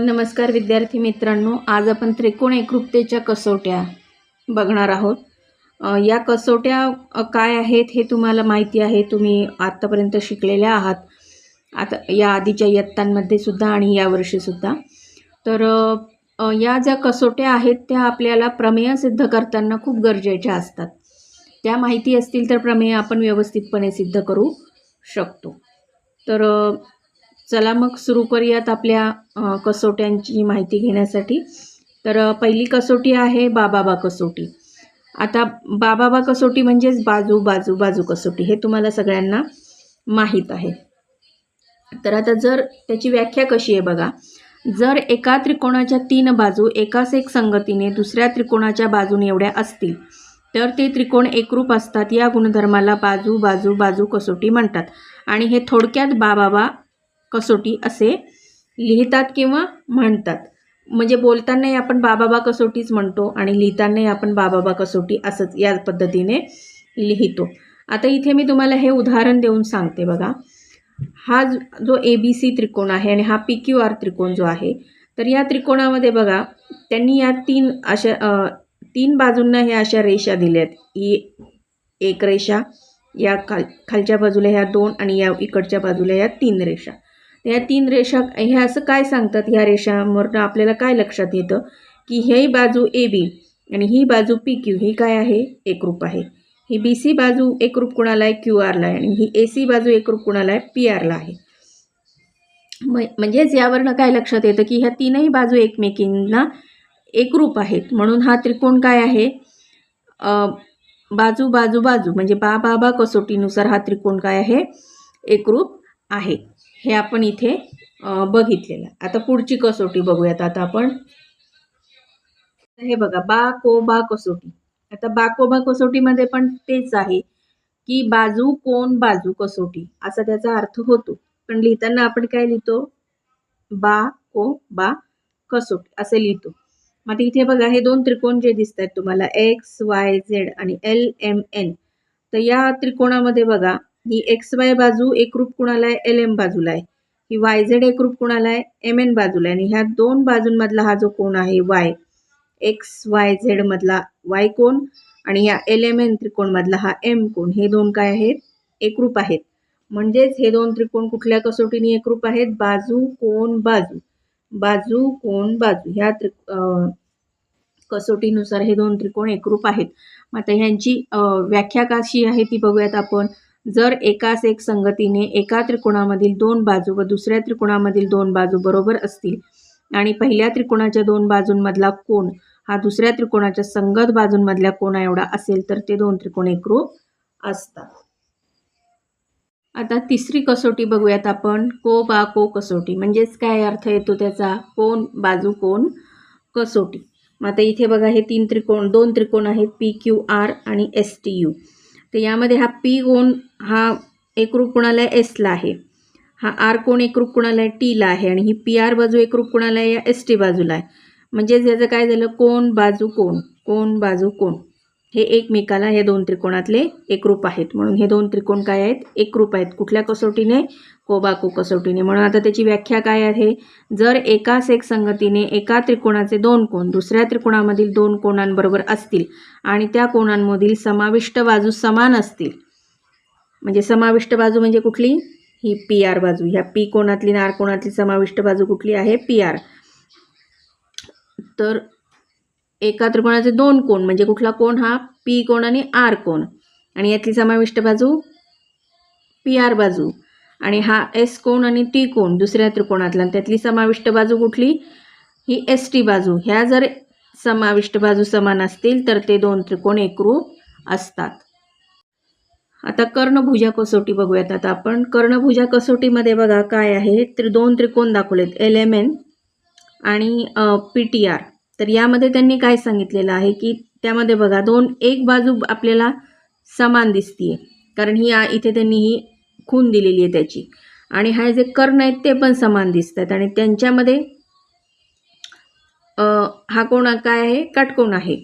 नमस्कार विद्यार्थी मित्रांनो. आज आपण त्रिकोण एकरूपतेच्या कसोट्या बघणार आहोत. या कसोट्या काय आहेत हे तुम्हाला माहिती आहे. तुम्ही आत्तापर्यंत शिकलेल्या आहात. आता या आधीच्या इयत्तांमध्ये सुद्धा आणि यावर्षीसुद्धा तर या ज्या कसोट्या आहेत त्या आपल्याला प्रमेय सिद्ध करताना खूप गरजेच्या असतात. त्या माहिती असतील तर प्रमेय आपण व्यवस्थितपणे सिद्ध करू शकतो. तर चला मग सुरू करूयात आपल्या कसोट्यांची माहिती घेण्यासाठी. तर पहिली कसोटी आहे बाबाबा कसोटी. आता बाबाबा कसोटी म्हणजेच बाजू बाजू बाजू कसोटी हे तुम्हाला सगळ्यांना माहीत आहे. तर आता जर त्याची व्याख्या कशी आहे बघा. जर एका त्रिकोणाच्या तीन बाजू एकाच एक संगतीने दुसऱ्या त्रिकोणाच्या बाजूने एवढ्या असतील तर ते त्रिकोण एकरूप असतात या गुणधर्माला बाजू बाजू बाजू कसोटी म्हणतात. आणि हे थोडक्यात बाबाबा कसोटी असे लिहितात किंवा म्हणतात. म्हणजे बोलतानाही आपण बाबाबा कसोटीच म्हणतो आणि लिहितानाही आपण बाबाबा कसोटी असंच या पद्धतीने लिहितो. आता इथे मी तुम्हाला हे उदाहरण देऊन सांगते बघा. हा जो ए बी सी त्रिकोण आहे आणि हा पी क्यू आर त्रिकोण जो आहे तर या त्रिकोणामध्ये बघा त्यांनी या तीन अशा तीन बाजूंना ह्या अशा रेषा दिल्या आहेत ही एक रेषा या खाल खालच्या बाजूला ह्या दोन आणि या इकडच्या बाजूला ह्या तीन रेषा. या तीन रेषा ह्या असं काय सांगतात ह्या रेषांवरनं आपल्याला काय लक्षात येतं? की ही बाजू ए बी आणि ही बाजू पी क्यू ही काय आहे? एकरूप आहे. ही बी सी बाजू एकरूप कुणाला आहे? क्यू आरला आहे. आणि ही ए सी बाजू एकरूप कुणाला आहे? पी आरला आहे. म्हणजेच यावरनं काय लक्षात येतं? की ह्या तीनही बाजू एकमेकींना एकरूप आहेत. म्हणून हा त्रिकोण काय आहे? बाजू बाजू बाजू म्हणजे बा बा बा कसोटीनुसार हा त्रिकोण काय आहे? एकरूप आहे. हे आपण इथे बघितलेलं. आता पुढची कसोटी बघूयात. आता आपण हे बघा बा को बा कसोटी. आता बा को बा कसोटीमध्ये पण तेच आहे की बाजू कोण बाजू कसोटी. असा त्याचा अर्थ होतो. पण लिहिताना आपण काय लिहितो? बा को बा कसोटी. असे लिहितो. मग इथे बघा हे दोन त्रिकोण जे दिसत आहेत तुम्हाला एक्स वाय झेड आणि एल एम एन. तर या त्रिकोणामध्ये बघा ही एक्स वाय बाजू एकरूप कुणाला आहे? एल एम बाजूला आहे. ही वाय झेड एकरूप कुणाला आहे? एम एन बाजूला आहे. आणि ह्या दोन बाजूंमधला हा जो कोण आहे वाय एक्स वाय झेडमधला वाय कोण आणि या एल एम एन त्रिकोणमधला हा एम कोण हे दोन काय आहेत? एकरूप आहेत. म्हणजेच हे दोन त्रिकोण कुठल्या कसोटीने एकरूप आहेत? बाजू कोण बाजू. बाजू कोण बाजू. ह्या त्रि कसोटीनुसार हे दोन त्रिकोण एकरूप आहेत. मग आता ह्यांची व्याख्या कशी आहे ती बघूयात आपण. जर एकाच एक संगतीने एका त्रिकोणामधील दोन बाजू व दुसऱ्या त्रिकोणामधील दोन बाजू बरोबर असतील आणि पहिल्या त्रिकोणाच्या दोन बाजूंमधला कोण हा दुसऱ्या त्रिकोणाच्या संगत बाजूंमधल्या कोणा एवढा असेल तर ते दोन त्रिकोण एकरूप असतात. आता तिसरी कसोटी बघूयात आपण. को बा को कसोटी. म्हणजेच काय अर्थ येतो त्याचा? कोण बाजू कोण कसोटी. मग आता इथे बघा हे तीन त्रिकोण दोन त्रिकोण आहेत पी क्यू आर आणि एस टी यू. तर यामध्ये हा पी कोण हा एकरूप कोणाला आहे? एसला आहे. हा आर कोण एकरूप कोणाला आहे? टीला आहे. आणि ही पी आर बाजू एकरूप कोणाला आहे? या एस टी बाजूला आहे. म्हणजेच याचं काय झालं? कोण बाजू कोण कोण बाजू कोण हे एकमेकाला हे दोन त्रिकोणातले एकरूप आहेत. म्हणून हे दोन त्रिकोण काय आहेत? एकरूप आहेत. कुठल्या कसोटीने? कोबाको कसोटीने. म्हणून आता त्याची व्याख्या काय आहे? जर एकाच एक संगतीने एका त्रिकोणाचे दोन कोण दुसऱ्या त्रिकोणामधील दोन कोणांबरोबर असतील आणि त्या कोणांमधील समाविष्ट बाजू समान असतील म्हणजे समाविष्ट बाजू म्हणजे कुठली? ही पी आर बाजू. ह्या पी कोणातली आणि आर कोणातली समाविष्ट बाजू कुठली आहे? P R. तर एका त्रिकोणाचे दोन कोण म्हणजे कुठला कोण हा पी कोण आणि आर कोण आणि यातली समाविष्ट बाजू पी आर बाजू. आणि हा एस कोण आणि टी कोण दुसऱ्या त्रिकोणातला. आणि त्यातली समाविष्ट बाजू कुठली? ही एस टी बाजू. ह्या जर समाविष्ट बाजू समान असतील तर ते दोन त्रिकोण एकरूप असतात. आता कर्णभुजा कसोटी बघूयात. आता आपण कर्णभुजा कसोटीमध्ये बघा काय आहे. तर दोन त्रिकोण दाखवलेत. एल एम एन आणि पी टी आर तर यामध्ये त्यांनी काय सांगितलेलं आहे की त्यामध्ये बघा दोन एक बाजू आपल्याला समान दिसतीये. कारण ही इथे त्यांनी ही खून दिलेली आहे त्याची. आणि हा जे कर्ण आहेत ते पण समान दिसत आहेत आणि त्यांच्यामध्ये हा कोण काय आहे? काटकोण आहे.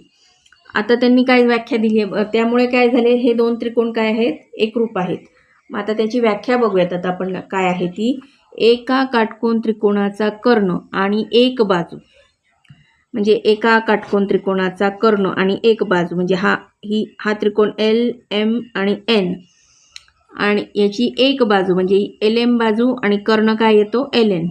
आता त्यांनी काय व्याख्या दिली आहे? त्यामुळे काय झाले? हे दोन त्रिकोण काय आहेत? एकरूप आहेत. मग आता त्याची व्याख्या बघूयात आता आपण काय आहे ती. एका काटकोन त्रिकोणाचा कर्ण आणि एक बाजू. म्हणजे एका काटकोन त्रिकोणाचा कर्ण आणि एक बाजू म्हणजे हा ही हा त्रिकोण एल एम आणि एन आणि याची एक बाजू म्हणजे एल एम बाजू आणि कर्ण काय येतो? एल एन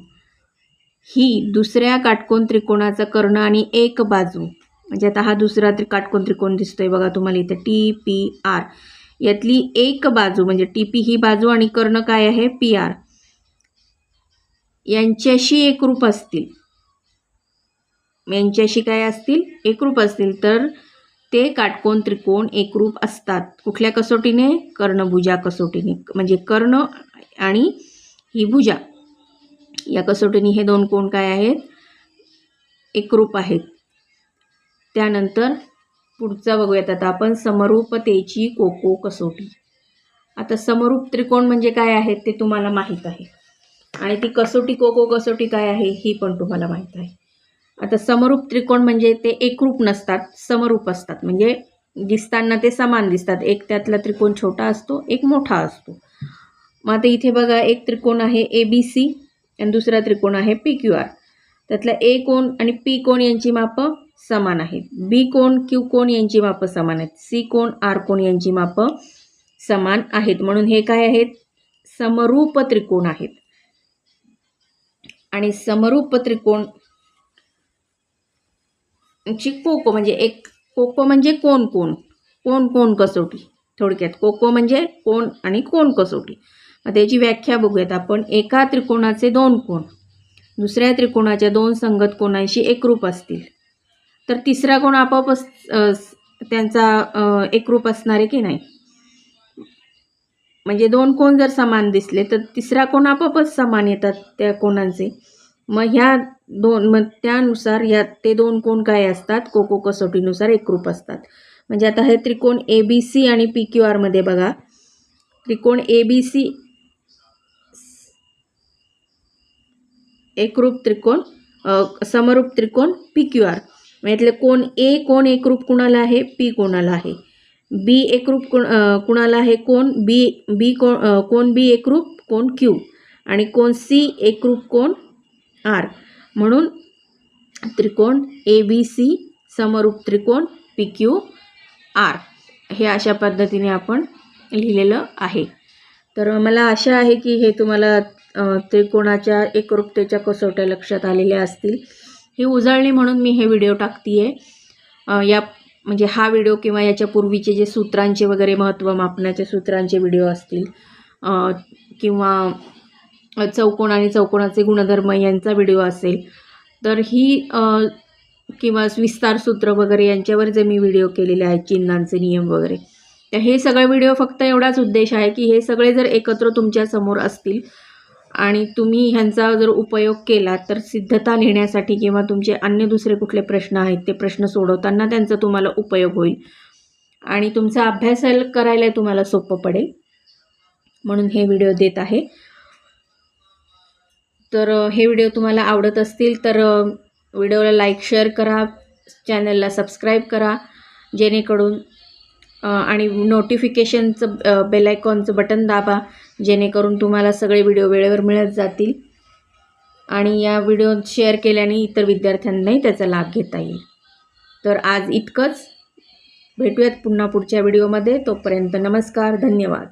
ही दुसऱ्या काटकोन त्रिकोणाचा कर्ण आणि एक बाजू. म्हणजे आता हा दुसरा त्रि काटकोन त्रिकोण दिसतोय बघा तुम्हाला इथं टी पी आर यातली एक बाजू म्हणजे टी पी ही बाजू आणि कर्ण काय आहे? पी आर यांच्याशी एकरूप असतील. यांच्याशी काय असतील? एकरूप असतील. तर ते काटकोन त्रिकोण एकरूप असतात. कुठल्या कसोटीने? कर्णभुजा कसोटीने. म्हणजे कर्ण आणि ही भुजा. या कसोटीने हे दोन कोण काय आहेत? एकरूप आहेत. त्यानंतर पुढचा बघूयात. आता आपण समरूपतेची कोको कसोटी. आता समरूप त्रिकोण म्हणजे काय आहेत ते तुम्हाला माहीत आहे. आणि ती कसोटी कोको कसोटी काय आहे? ही पण तुम्हाला माहीत आहे. आता समरूप त्रिकोण म्हणजे ते एकरूप नसतात समरूप असतात. म्हणजे दिसताना ते समान दिसतात. एक त्यातला त्रिकोण छोटा असतो एक मोठा असतो. मग आता इथे बघा एक त्रिकोण आहे ए बी सी आणि दुसरा त्रिकोण आहे पी क्यू आर त्यातला ए कोण आणि पी कोण यांची मापं समान आहेत. बी कोण क्यू कोण यांची मापं समान आहेत. सी कोण आर कोण यांची मापं समान आहेत. म्हणून हे काय आहेत? समरूप त्रिकोण आहेत. आणि समरूप त्रिकोण ची कोको म्हणजे एक कोको म्हणजे कोण कोण? कोण कोण कसोटी? थोडक्यात कोको म्हणजे कोण आणि कोण कसोटी? मग त्याची व्याख्या बघूयात आपण. एका त्रिकोणाचे दोन कोण? दुसऱ्या त्रिकोणाच्या दोन संगत कोणाशी एकरूप असतील? तर तिसरा कोण आपोआपच त्यांचा एकरूप असणार आहे की नाही? म्हणजे दोन कोण जर समान दिसले तर तिसरा कोण आपोआपच समान येतात त्या कोणांचे. मग ह्या दोन मग त्यानुसार या ते दोन कोण काय असतात? कोको कसोटीनुसार एकरूप असतात. म्हणजे आता हे त्रिकोण ए बी सी आणि पी क्यू आरमध्ये बघा. त्रिकोण ए बी सी एकरूप त्रिकोण समरूप त्रिकोण पी क्यू आर यातले कोण ए कोण एकरूप कुणाला आहे? पी कोणाला आहे. बी एकरूप कोण कुणाला आहे? कोण? बी बी कोण कोण बी एकरूप कोण क्यू आणि कोण सी एकरूप कोण आर म्हणून त्रिकोण ए बी सी समरूप त्रिकोण पी क्यू आर हे अशा पद्धतीने आपण लिहिलेलं आहे. तर मला आशा आहे की हे तुम्हाला त्रिकोणाच्या एकरूपतेच्या कसोट्या लक्षात आलेल्या असतील. ही उजळणी म्हणून मी हे व्हिडिओ टाकते आहे या म्हणजे हा व्हिडिओ किंवा याच्या पूर्वीचे जे सूत्रांचे वगैरे महत्त्व मापण्याचे सूत्रांचे व्हिडिओ असतील किंवा चौकोन आणि चौकोनाचे गुणधर्म यांचा व्हिडिओ असेल. तर ही किंवा विस्तार सूत्र वगैरे यांच्यावर जे मी व्हिडिओ केलेले आहेत चिन्हांचे नियम वगैरे. तर हे सगळे व्हिडिओ फक्त एवढाच उद्देश आहे की हे सगळे जर एकत्र तुमच्यासमोर असतील आणि तुम्ही ह्यांचा जर उपयोग केला तर सिद्धता लिहिण्यासाठी किंवा तुमचे अन्य दुसरे कुठले प्रश्न आहेत ते प्रश्न सोडवताना त्यांचा तुम्हाला उपयोग होईल. आणि तुमचा अभ्यास करायला तुम्हाला सोपं पडेल. म्हणून हे व्हिडिओ देत आहे. तर हे व्हिडिओ तुम्हाला आवडत असतील तर व्हिडिओला लाईक शेअर करा चॅनलला सबस्क्राईब करा जेणेकरून आणि नोटिफिकेशनचं बेलायकॉनचं बटन दाबा जेणेकरून तुम्हाला सगळे व्हिडिओ वेळेवर मिळत जातील. आणि या व्हिडिओ शेअर केल्याने इतर विद्यार्थ्यांनाही त्याचा लाभ घेता येईल. तर आज इतकंच. भेटूयात पुन्हा पुढच्या व्हिडिओमध्ये. तोपर्यंत नमस्कार धन्यवाद.